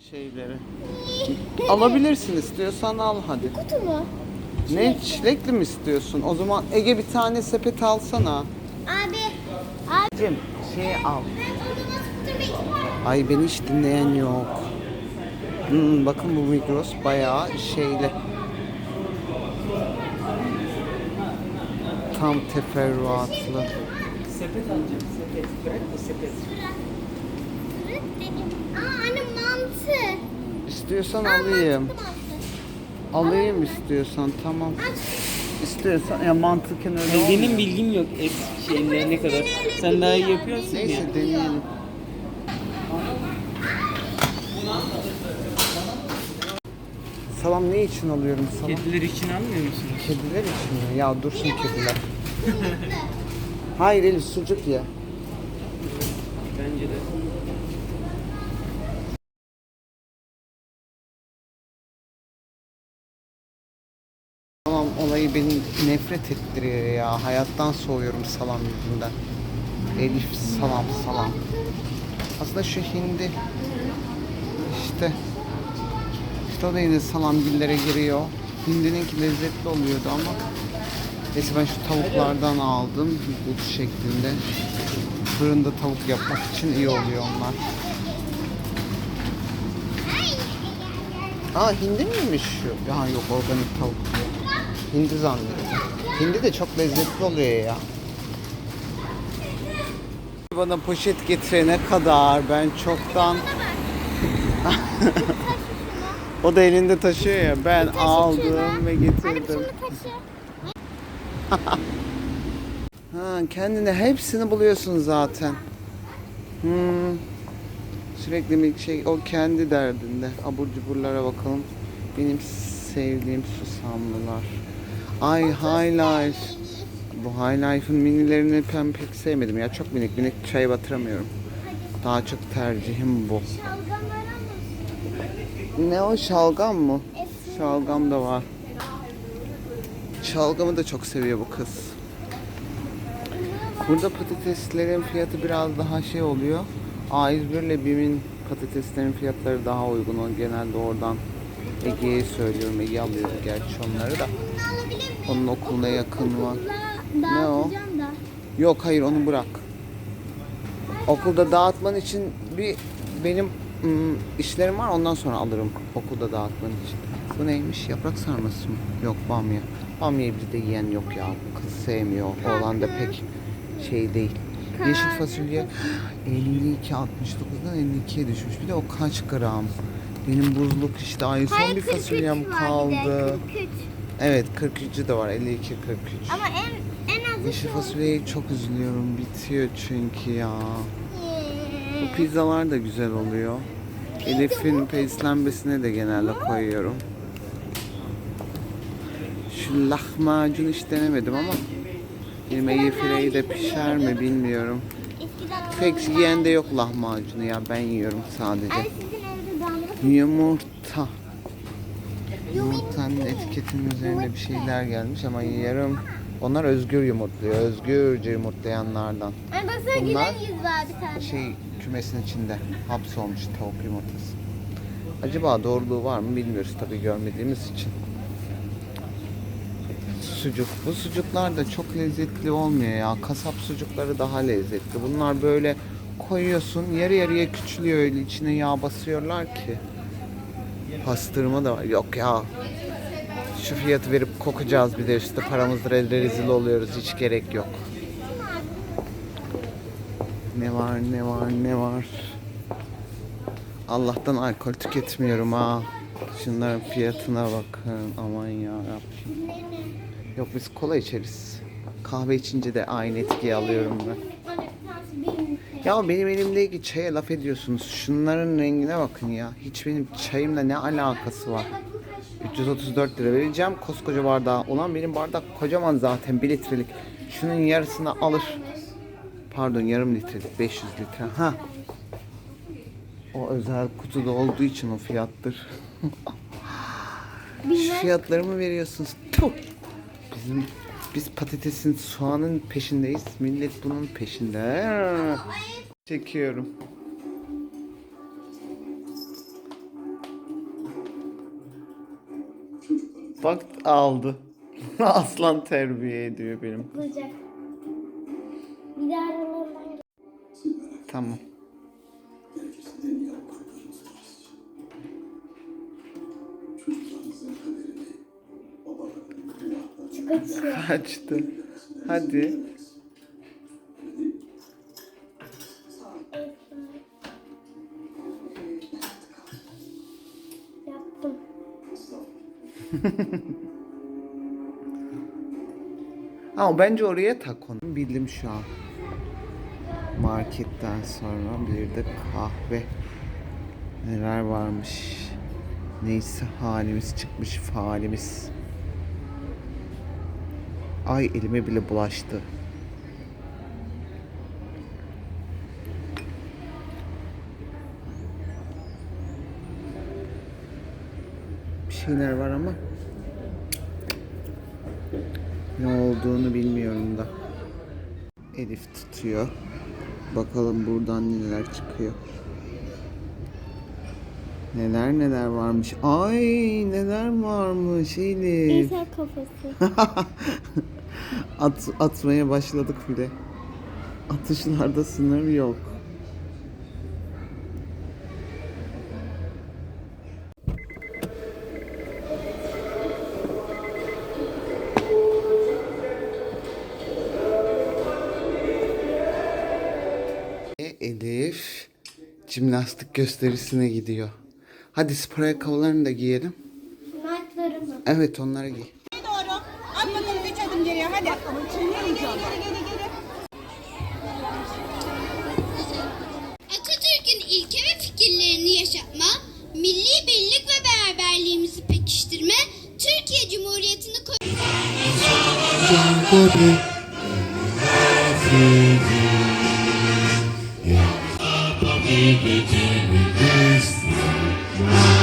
şeyleri. Alabilirsin istiyorsan al hadi. Kutu mu? Ne çilekli mi istiyorsun? O zaman Ege bir tane sepet alsana. Abi. Abi. Cem şey al. Ay beni hiç dinleyen yok. Hmm, bakın bu Migros bayağı şeyli. Tam teferruatlı. Sepet alacağım, sepet. Bırak da sepet. Kırık dedim. İstiyorsan alayım. Alayım istiyorsan tamam. İstiyorsan ya mantıken öyle olmuyor. benim bilgim yok et şeyinde ne kadar. Sen daha iyi yapıyorsun ya. Neyse deneyelim. Salam ne için alıyorum salam? Kediler için almıyor musunuz? Kediler için mi? Ya dursun kediler. Hayır Elif sucuk ye. Bence de. Salam olayı beni nefret ettiriyor ya. Hayattan soğuyorum salam yüzünden. Elif salam salam. Aslında şu hindi işte işte o da yine salamgillere giriyor. Hindininki lezzetli oluyordu ama neyse ben şu tavuklardan aldım bu şeklinde. Fırında tavuk yapmak için iyi oluyor onlar. Aa hindi miymiş şu? Ha yok organik tavuk. Hindi zannettim. Hindi de çok lezzetli oluyor ya. Bana poşet getirene kadar ben çoktan o da elinde taşıyor ya ben aldım ve getirdim. şunu taşı. Ha, kendine hepsini buluyorsun zaten. Hmm. Sürekli milkshake o kendi derdinde. Abur cuburlara bakalım. Benim sevdiğim susamlılar. Ay High Life. Bu High Life'ın minilerini ben pek sevmedim ya. Çok minik minik çay batıramıyorum. Daha çok tercihim bu. Ne o şalgam mı? Şalgam da var. Şalgamı da çok seviyor bu kız. Burada patateslerin fiyatı biraz daha şey oluyor. A101 ile BİM'in patateslerin fiyatları daha uygun. O genelde oradan Ege'ye söylüyorum. Ege alıyor gerçi onları da. Onun okuluna yakın var. Ne o? da. Yok hayır onu bırak. Okulda dağıtman için bir benim ım, işlerim var ondan sonra alırım okulda dağıtman için. Bu neymiş? Yaprak sarması mı? Yok bamya. Bamyayı bir de yiyen yok ya. Kız sevmiyor. Oğlan da pek şey değil. Yeşil fasulye 52.69'dan 52'ye düşmüş. Bir de o kaç gram? Benim buzluk işte ay son Hayır, bir 43 fasulyem kaldı. Bir de, 43. Evet 43'ü de var 52 43. Ama en en azı Yeşil fasulyeye çok üzülüyorum. Bitiyor çünkü ya. Bu Ee, pizzalar da güzel oluyor. Elif'in peslenmesine de genelde koyuyorum. Şu lahmacun hiç denemedim ama yemeği fileyi de pişer mi bilmiyorum. Pek yiyen de yok lahmacunu ya ben yiyorum sadece. Yumurta. Yumurtanın etiketinin üzerinde bir şeyler gelmiş ama yarım onlar özgür yumurtluyor. Özgürce yumurtlayanlardan. Ay baksana Bunlar- gülen yüz var bir tane. Şey kümesin içinde hapsolmuş tavuk yumurtası. Acaba doğruluğu var mı bilmiyoruz tabii görmediğimiz için. Sucuk. Bu sucuklar da çok lezzetli olmuyor ya. Kasap sucukları daha lezzetli. Bunlar böyle koyuyorsun yarı yarıya küçülüyor öyle içine yağ basıyorlar ki. Pastırma da var. Yok ya. Şu fiyatı verip kokacağız bir de işte paramızla elde rezil oluyoruz. Hiç gerek yok. Ne var ne var ne var. Allah'tan alkol tüketmiyorum ha. Şunların fiyatına bakın. Aman ya Rabbim. Yok biz kola içeriz. Kahve içince de aynı etkiyi alıyorum ben. Ya benim elimdeki çaya laf ediyorsunuz. Şunların rengine bakın ya. Hiç benim çayımla ne alakası var? 334 lira vereceğim koskoca bardağı. Ulan benim bardak kocaman zaten 1 litrelik. Şunun yarısını alır. Pardon yarım litrelik 500 litre. Ha. O özel kutuda olduğu için o fiyattır. Şu fiyatları mı veriyorsunuz? Tuh. Bizim biz patatesin soğanın peşindeyiz. Millet bunun peşinde. Çekiyorum. Bak aldı. Aslan terbiye ediyor benim. Bulacak. Bir de aralarından Tamam. Kaçtı. Hadi. Ama bence oraya tak onu. Bildim şu an. Marketten sonra bir de kahve. Neler varmış. Neyse halimiz çıkmış falimiz. Ay elime bile bulaştı. Bir şeyler var ama ne olduğunu bilmiyorum da. Elif tutuyor. Bakalım buradan neler çıkıyor. Neler neler varmış. Ay neler varmış Elif. İsa kafası. At, atmaya başladık bile. Atışlarda sınır yok. Jimnastik gösterisine gidiyor. Hadi spor ayakkabılarını da giyelim. Nightlarımı. Evet onları giy. Doğru. At bakalım üç adım geriye hadi. Geri geri geri geri geri. Atatürk'ün ilke ve fikirlerini yaşatma, milli birlik ve beraberliğimizi pekiştirme, Türkiye Cumhuriyeti'ni korumak Ege Jimmy Christian.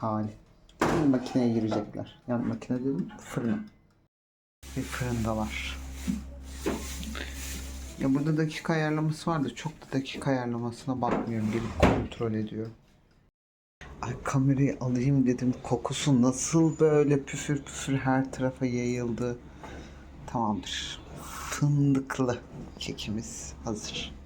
Hali. Şimdi makineye girecekler. Yani makine dedim fırına. Bir fırındalar. Ya burada dakika ayarlaması vardı. Çok da dakika ayarlamasına bakmıyorum. Gelip kontrol ediyorum. Ay kamerayı alayım dedim. Kokusu nasıl böyle püfür püfür her tarafa yayıldı. Tamamdır. Fındıklı kekimiz hazır.